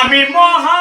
আমি মহা